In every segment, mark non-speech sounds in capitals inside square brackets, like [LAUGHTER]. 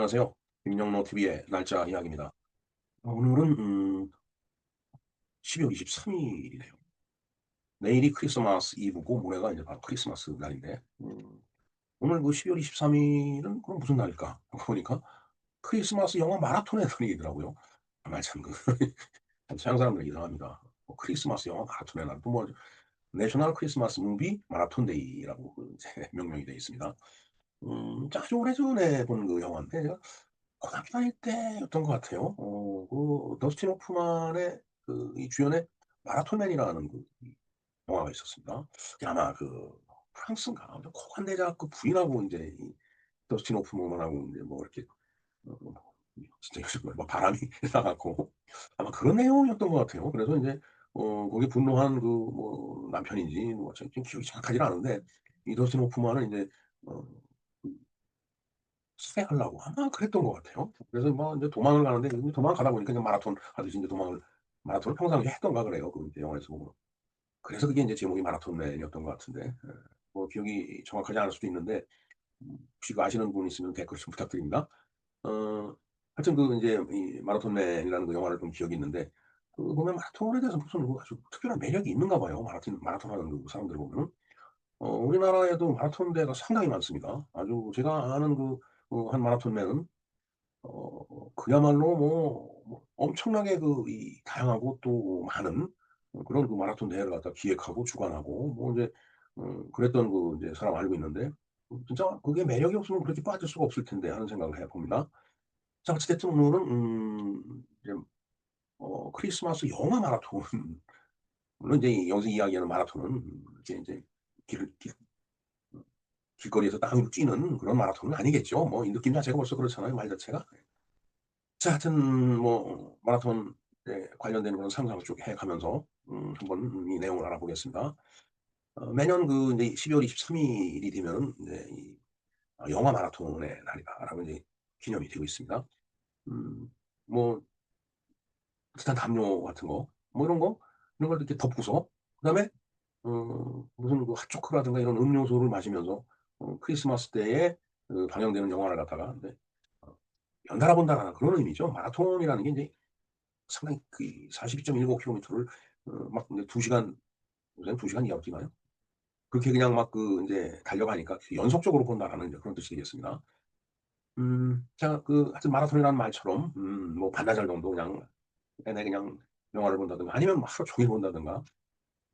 안녕하세요. 김영로 TV의 날짜 이야기입니다. 오늘은 음, 12월 23일이네요. 내일이 크리스마스 이브고 모레가 이제 바로 크리스마스 날인데 음, 오늘 그 12월 23일은 그럼 무슨 날일까? 보니까 크리스마스 영화 마라톤의 날이더라고요. [LAUGHS] 정말 참 그, 서양 사람들 이상합니다. 뭐 크리스마스 영화 마라톤의 날, 또 뭐 내셔널 크리스마스 무비 마라톤 데이라고 그 [LAUGHS] 명명이 되어 있습니다. 음, 아주 오래전에 본 그 영화인데 제가 고등학교 다닐 때였던 것 같아요. 어 그 더스틴 호프만의 그 이 주연의 마라톤맨이라는 그이 영화가 있었습니다. 아마 그 프랑스인가 코관대자 그 부인하고 인제 이 더스틴 호프만하고 인제 뭐 이렇게 어뭐 진짜 요즘 뭐 바람이 [LAUGHS] 나 갖고 아마 그런 내용이었던 것 같아요. 그래서 인제 어 거기에 분노한 그 뭐 남편인지 뭐저 지금 기억이 정확하지는 않은데 이 더스틴 호프만은 인제 어그 수배하려고 아마 그랬던 것 같아요. 그래서 막 인제 도망을 가는데 이제 도망가다 보니까 그냥 마라톤 하듯이 인제 도망을 마라톤을 평상시에 했던가 그래요. 그 이제 영화에서 보면. 그래서 그게 인제 제목이 마라톤맨이었던 것 같은데 예. 뭐 기억이 정확하지 않을 수도 있는데 음 혹시 그 아시는 분 있으면 댓글 좀 부탁드립니다. 어 하여튼 그 인제 이 마라톤맨이라는 그 영화를 본 기억이 있는데 그 보면 마라톤에 대해서 무슨 뭐 아주 특별한 매력이 있는가 봐요. 마라톤 마라톤 하는 그 사람들을 보면은. 어 우리나라에도 마라톤 대회가 상당히 많습니다. 아주 제가 아는 그 어한 마라톤맨은 어 그야말로 뭐뭐 엄청나게 그 이 다양하고 또 많은 어 그런 그 마라톤 대회를 갖다 기획하고 주관하고 뭐 인제 어 그랬던 그 인제 사람 알고 있는데 음 진짜 '그게 매력이 없으면 그렇게 빠질 수가 없을 텐데.' 하는 생각을 해 봅니다. 자 어찌 됐든 오늘은 음 이제 어 크리스마스 영화 마라톤 [LAUGHS] 물론 인제 여기서 이야기하는 마라톤은 이게 인제 길길음 길거리에서 땀을 뛰는 그런 마라톤은 아니겠죠. 뭐 이 느낌 자체가 벌써 그렇잖아요, 말 자체가. 예. 자 하여튼 뭐 마라톤에 관련된 그런 상상을 쭉 해 가면서 음 한번 이 내용을 알아보겠습니다. 어 매년 그 인제 12월 23 일이 되면은 인제 이아 '영화 마라톤의 날이다.'라고 인제 기념이 되고 있습니다. 음 뭐 비슷한 담요 같은 거 뭐 이런 거 이런 걸 이렇게 덮고서 그다음에 어 무슨 그 핫초코라든가 이런 음료수를 마시면서 어 크리스마스 때에 그 방영되는 영화를 갖다가 어 연달아 본다라는 그런 의미죠. 마라톤이라는 게 인제 상당히 그 42.19 킬로미터를 어막 인제 2 시간 요새는 2 시간 이하로 뛰나요? 그렇게 그냥 막그 인제 달려가니까 그 '연속적으로 본다.'라는 이제 그런 뜻이 되겠습니다. 음자그 하여튼 마라톤이라는 말처럼 음 뭐 반나절 정도 그냥 내내 그냥 영화를 본다든가 아니면 뭐 하루 종일 본다든가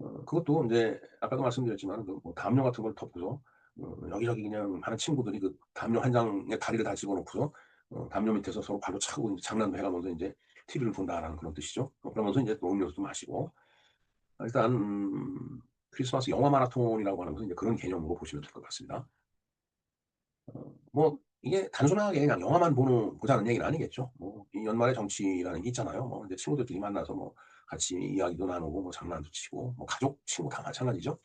어 그것도 인제 아까도 말씀드렸지만 그 뭐 담요 같은 걸 덮고서 어 여기저기 그냥 많은 친구들이 그 담요 한 장에 다리를 다 집어 넣고서 어 담요 밑에서 서로 발로 차고 인제 장난도 해 가면서 인제 'TV를 본다.'라는 그런 뜻이죠. 어 그러면서 인제 또 음료수도 마시고 아 일단 음 크리스마스 영화 마라톤이라고 하는 것은 이제 그런 개념으로 보시면 될 것 같습니다. 어 뭐 이게 단순하게 그냥 영화만 보는 보자는 얘기는 아니겠죠. 뭐 이 연말의 정치라는 게 있잖아요. 뭐 이제 친구들끼리 만나서 뭐 같이 이야기도 나누고 뭐 장난도 치고 뭐 가족, 친구 다 마찬가지죠.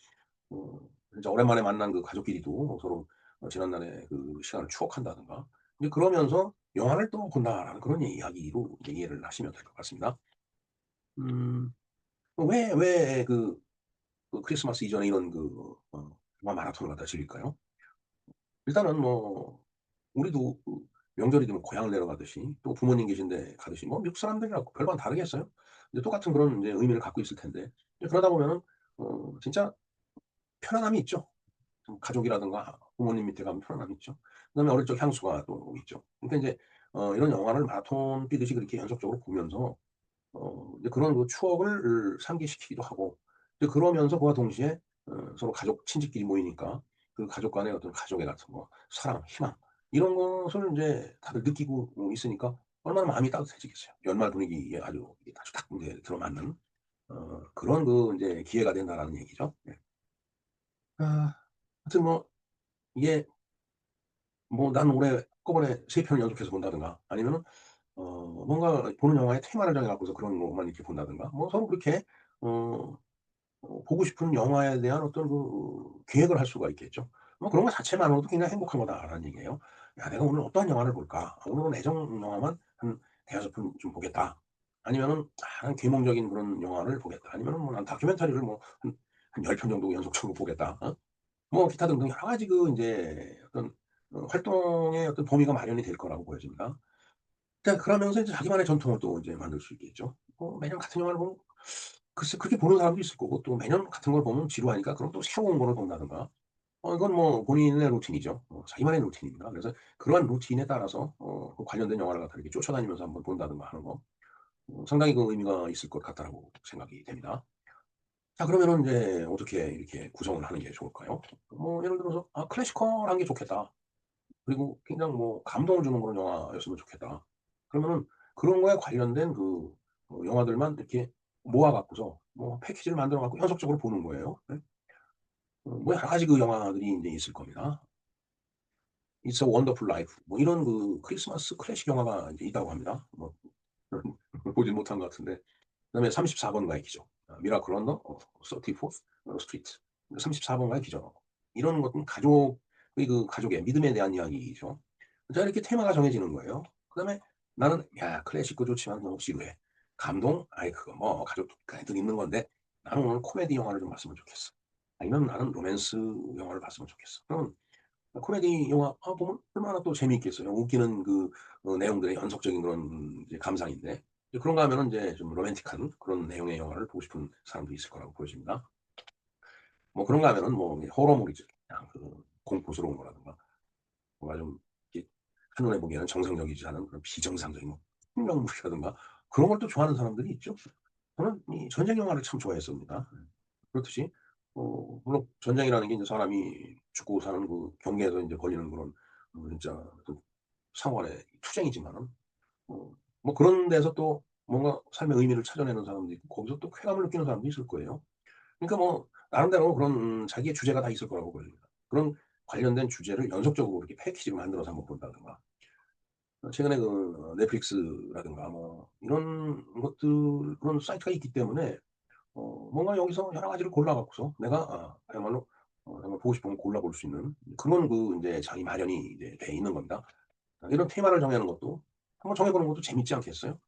어 진짜 오랜만에 만난 그 가족끼리도 뭐 서로 어 지난날의 그 시간을 추억한다든가 이제 그러면서 '영화를 또 본다.'라는 그런 이야기로 이제 이해를 하시면 될 것 같습니다. 음 왜 왜 그 그 크리스마스 이전에 이런 그 어 영화 마라톤을 갖다 즐길까요? 일단은 뭐 우리도 그 명절이 되면 고향을 내려가듯이 또 부모님 계신 데 가듯이 뭐 미국 사람들이랑 별반 다르겠어요? 이제 똑같은 그런 인제 의미를 갖고 있을 텐데 이제 그러다 보면은 어 진짜 편안함이 있죠. 좀 가족이라든가 부모님 밑에 가면 편안함이 있죠. 그다음에 어릴 적 향수가 또 있죠. 그러니까 인제 어 이런 영화를 마라톤 뛰듯이 그렇게 연속적으로 보면서 어 이제 그런 그 추억을 상기시키기도 하고 이제 그러면서 그와 동시에 어 서로 가족, 친지끼리 모이니까 그 가족 간의 어떤 가족애 같은 거, 사랑, 희망 이런 것을 인제 다들 느끼고 어 있으니까 얼마나 마음이 따뜻해지겠어요. 연말 분위기에 아주 아주 딱 들어맞는 어 그런 그 인제 기회가 된다라는 얘기죠. 네. 아 하여튼 뭐 이게 뭐 난 올해 한꺼번에 3 편을 연속해서 본다든가 아니면은 어 뭔가 보는 영화의 테마를 정해 갖고서 그런 것만 이렇게 본다든가 뭐 서로 그렇게 어어 보고 싶은 영화에 대한 어떤 그 계획을 할 수가 있겠죠. 뭐 그런 것 자체만으로도 굉장히 행복한 거다라는 얘기예요. '야 내가 오늘 어떠한 영화를 볼까? 오늘은 애정 영화만 한 대여섯 편 좀 보겠다.' 아니면은 '아 난 계몽적인 그런 영화를 보겠다.' 아니면은 뭐 '난 다큐멘터리를 뭐 한 한 10편 정도 연속적으로 보겠다.' 어? 뭐 기타 등등 여러 가지 그 인제 어떤 어 활동의 어떤 범위가 마련이 될 거라고 보여집니다. 자 그러면서 이제 자기만의 전통을 또 이제 만들 수 있겠죠. 뭐 매년 같은 영화를 보면 글쎄 그렇게 보는 사람도 있을 거고 또 매년 같은 걸 보면 지루하니까 그럼 또 새로운 거를 본다든가. 어 이건 뭐 본인의 루틴이죠. 어 자기만의 루틴입니다. 그래서 그러한 루틴에 따라서 어 그 관련된 영화를 갖다 이렇게 쫓아다니면서 한번 본다든가 하는 거 어 상당히 그 의미가 있을 것 같다라고 생각이 됩니다. 자 그러면은 인제 어떻게 이렇게 구성을 하는 게 좋을까요? 뭐 예를 들어서 '아 클래시컬한 게 좋겠다.' 그리고 굉장히 뭐 '감동을 주는 그런 영화였으면 좋겠다.' 그러면은 그런 거에 관련된 그어 영화들만 이렇게 모아 갖고서 뭐 패키지를 만들어 갖고 연속적으로 보는 거예요. 네. 어뭐 여러 가지 그 영화들이 인제 있을 겁니다. It's a Wonderful Life 뭐 이런 그 크리스마스 클래식 영화가 이제 있다고 합니다. 뭐 [LAUGHS] 보진 못한 것 같은데. 그다음에 34 번가의 기적, 어 어 34th 어 스트리트 34 번가의 기적. 이런 것은 가족의 그 가족의 믿음에 대한 이야기죠. 자 이렇게 테마가 정해지는 거예요. 그다음에 나는 야 클래식도 좋지만 너무 지루해. 감동? 아이 그거 뭐 가족들 있는 건데 나는 오늘 코미디 영화를 좀 봤으면 좋겠어. 아니면 나는 로맨스 영화를 봤으면 좋겠어. 어 코미디 영화 아 보면 얼마나 또 재미있겠어요. 웃기는 그 어 내용들의 연속적인 그런 감상인데 그런가 하면은 인제 좀 로맨틱한 그런 내용의 영화를 보고 싶은 사람도 있을 거라고 보여집니다. 뭐 그런가 하면은 뭐 호러물이죠. 그냥 그 공포스러운 거라든가 뭔가 좀 한눈에 보기에는 정상적이지 않은 그런 비정상적인 뭐 흥명물이라든가 그런 걸 또 좋아하는 사람들이 있죠. 저는 이 전쟁 영화를 참 좋아했습니다. 예. 그렇듯이 어 물론 전쟁이라는 게 인제 사람이 죽고 사는 그 경계에서 인제 벌이는 그런 어 진짜 그 상호간의 투쟁이지만은 어 뭐 그런 데서 또 뭔가 삶의 의미를 찾아내는 사람도 있고 거기서 또 쾌감을 느끼는 사람도 있을 거예요. 그러니까 뭐 나름대로 그런 자기의 주제가 다 있을 거라고 보여집니다. 그런 관련된 주제를 연속적으로 이렇게 패키지로 만들어서 한번 본다든가. 어 최근에 그 넷플릭스라든가 뭐 이런 것들 그런 사이트가 있기 때문에 어 뭔가 여기서 여러 가지를 골라 갖고서 내가 아 그야말로 어 정말 보고 거 골라 볼 수 있는 그런 그 인제 장이 마련이 이제 돼 있는 겁니다. 아 이런 테마를 정하는 것도 한번 정해 보는 것도 재밌지 않겠어요?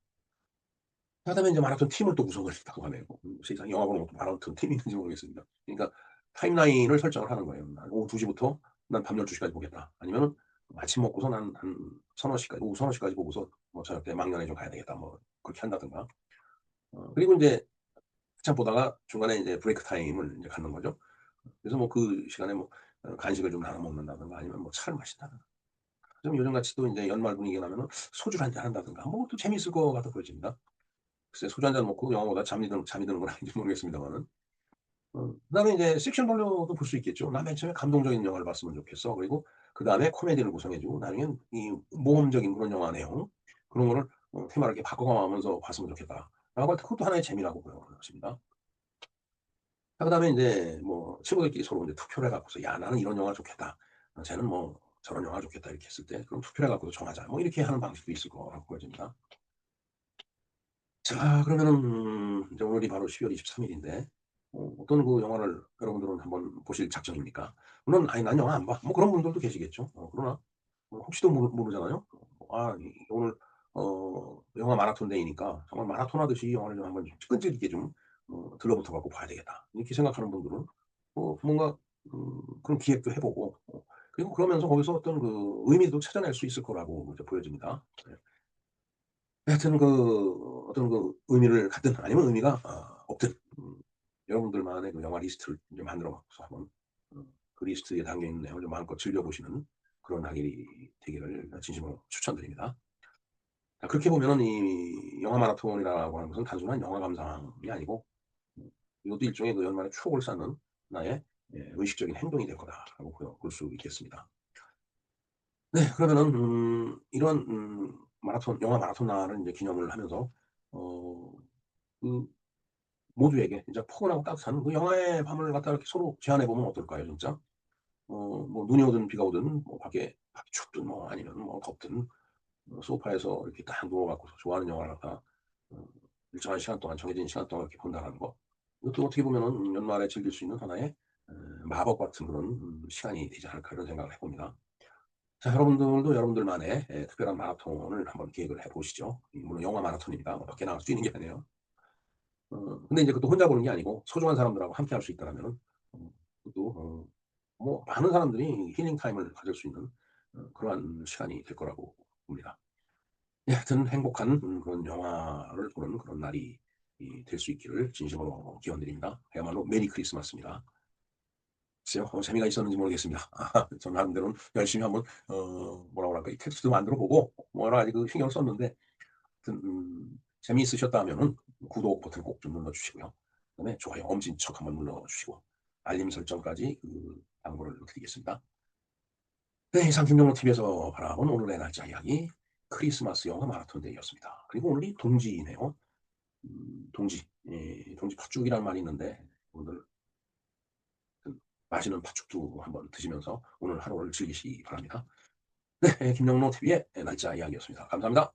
그다음에 인제 마라톤 팀을 또 구성을 했다고 하네요. 음 세상에 영화 보는 것도 마라톤 팀이 있는지 모르겠습니다. 그러니까 타임라인을 설정을 하는 거예요. 난 오후 2 시부터 난 밤 12 시까지 보겠다. 아니면은 아침 먹고서 난 한 서너 시까지 오후 서너 시까지 보고서 뭐 저녁 때 망년에 좀 가야 되겠다. 뭐 그렇게 한다든가. 어 그리고 인제 한참 보다가 중간에 인제 브레이크 타임을 인제 갖는 거죠. 그래서 뭐 그 시간에 뭐어 간식을 좀 나눠 먹는다든가 아니면 뭐 차를 마신다든가. 좀 요즘같이 또 인제 연말 분위기가 나면은 소주를 1잔 한다든가 뭐 그것도 재미있을 것 같아 보여집니다. 글쎄 소주 1잔 먹고 영화 보다가 잠이 드는 잠이 드는 건 아닌지 [LAUGHS] 모르겠습니다만은. 어 그다음에 인제 픽션 별로도 볼 수 있겠죠. '나 맨 처음에 감동적인 영화를 봤으면 좋겠어.' 그리고 그 다음에 코미디를 구성해 주고 나중엔 이 모험적인 그런 영화 내용 그런 거를 어 테마를 이렇게 바꿔 가면서 봤으면 좋겠다 라고 할 때 그것도 하나의 재미라고 보여집니다. 아 그다음에 인제 뭐 친구들끼리 서로 인제 투표를 해 갖고서 "야 나는 이런 영화 좋겠다. 어 쟤는 뭐 저런 영화 좋겠다." 이렇게 했을 때 "그럼 투표를 해 갖고서 정하자." 뭐 이렇게 하는 방식도 있을 거라고 보여집니다. 자 그러면은 이제 오늘이 바로 12월 23 일인데 어 어떤 그 영화를 여러분들은 한번 보실 작정입니까? 물론 "아이 난 영화 안 봐." 뭐 그런 분들도 계시겠죠. 어 그러나 어 혹시도 모르 모르잖아요. 어아이 오늘 어 영화 마라톤 데이니까 정말 마라톤 하듯이 이 영화를 좀 한번 좀 끈질기게 좀 어 '들러붙어 갖고 봐야 되겠다.' 이렇게 생각하는 분들은 어 뭔가 음 그런 기획도 해 보고 어 그리고 그러면서 거기서 어떤 그 의미도 찾아낼 수 있을 거라고 보여집니다. 네. 여하튼 그 어떤 그 의미를 갖든 아니면 의미가 어 없든 음 여러분들만의 그 영화 리스트를 이제 만들어 갖고서 한번 어그 리스트에 담겨 있는 내용을 좀 마음껏 즐겨 보시는 그런 날이 되기를 어 진심으로 추천드립니다. 아 그렇게 보면은 이 영화 마라톤이라고 하는 것은 단순한 영화 감상이 아니고 음 이것도 일종의 그 연말에 추억을 쌓는 나의 예 의식적인 행동이 될 거다라고 볼 수 있겠습니다. 네 그러면은 음 이런 음 마라톤 영화 마라톤 날을 인제 기념을 하면서 어 그 모두에게 진짜 포근하고 따뜻한 그 영화의 밤을 갖다가 이렇게 서로 제안해 보면 어떨까요 진짜? 어 뭐 눈이 오든 비가 오든 뭐 밖에 밖이 춥든 뭐 아니면 뭐 덥든 어 소파에서 이렇게 딱 누워 갖고서 좋아하는 영화를 갖다가 어 일정한 시간 동안 정해진 시간 동안 이렇게 본다라는 거. 이것도 어떻게 보면은 음 '연말에 즐길 수 있는 하나의 어 마법 같은 그런 음 시간이 되지 않을까.' 이런 생각을 해 봅니다. 자 여러분들도 여러분들만의 예 특별한 마라톤을 한번 계획을 해 보시죠. 음 물론 영화 마라톤입니다. 뭐 밖에 나가서 뛰는 게 아니에요. 어 근데 인제 그것도 혼자 보는 게 아니고 소중한 사람들하고 함께 할 수 있다라면은 어 그것도 어 뭐 많은 사람들이 힐링 타임을 가질 수 있는 어, 그러한 시간이 될 거라고 봅니다. 예, 하여튼 행복한 음, 그런 영화를 보는 그런 날이 될 수 있기를 진심으로 기원드립니다. 그야말로 메리 크리스마스입니다. 글쎄요, 어, 재미가 있었는지 모르겠습니다. [LAUGHS] 아, 전 나름대로는 열심히 한번 어, 뭐라고 할까 이 텍스트도 만들어 보고 뭐 여러 가지 그 신경을 썼는데 음, 재미있으셨다면은 구독 버튼 꼭 좀 눌러주시고요. 그다음에 좋아요 엄지척 한번 눌러주시고 알림 설정까지 그 당부를 드리겠습니다. 네, 이상 김정로 TV에서 바라본 오늘의 날짜 이야기 크리스마스 영화 마라톤 데이였습니다. 그리고 오늘이 동지이네요. 음, 동지, 예, 동지 팥죽이라는 말이 있는데 오늘 그 맛있는 팥죽도 한번 드시면서 오늘 하루를 즐기시기 바랍니다. 네, 김정로 TV의 날짜 이야기였습니다. 감사합니다.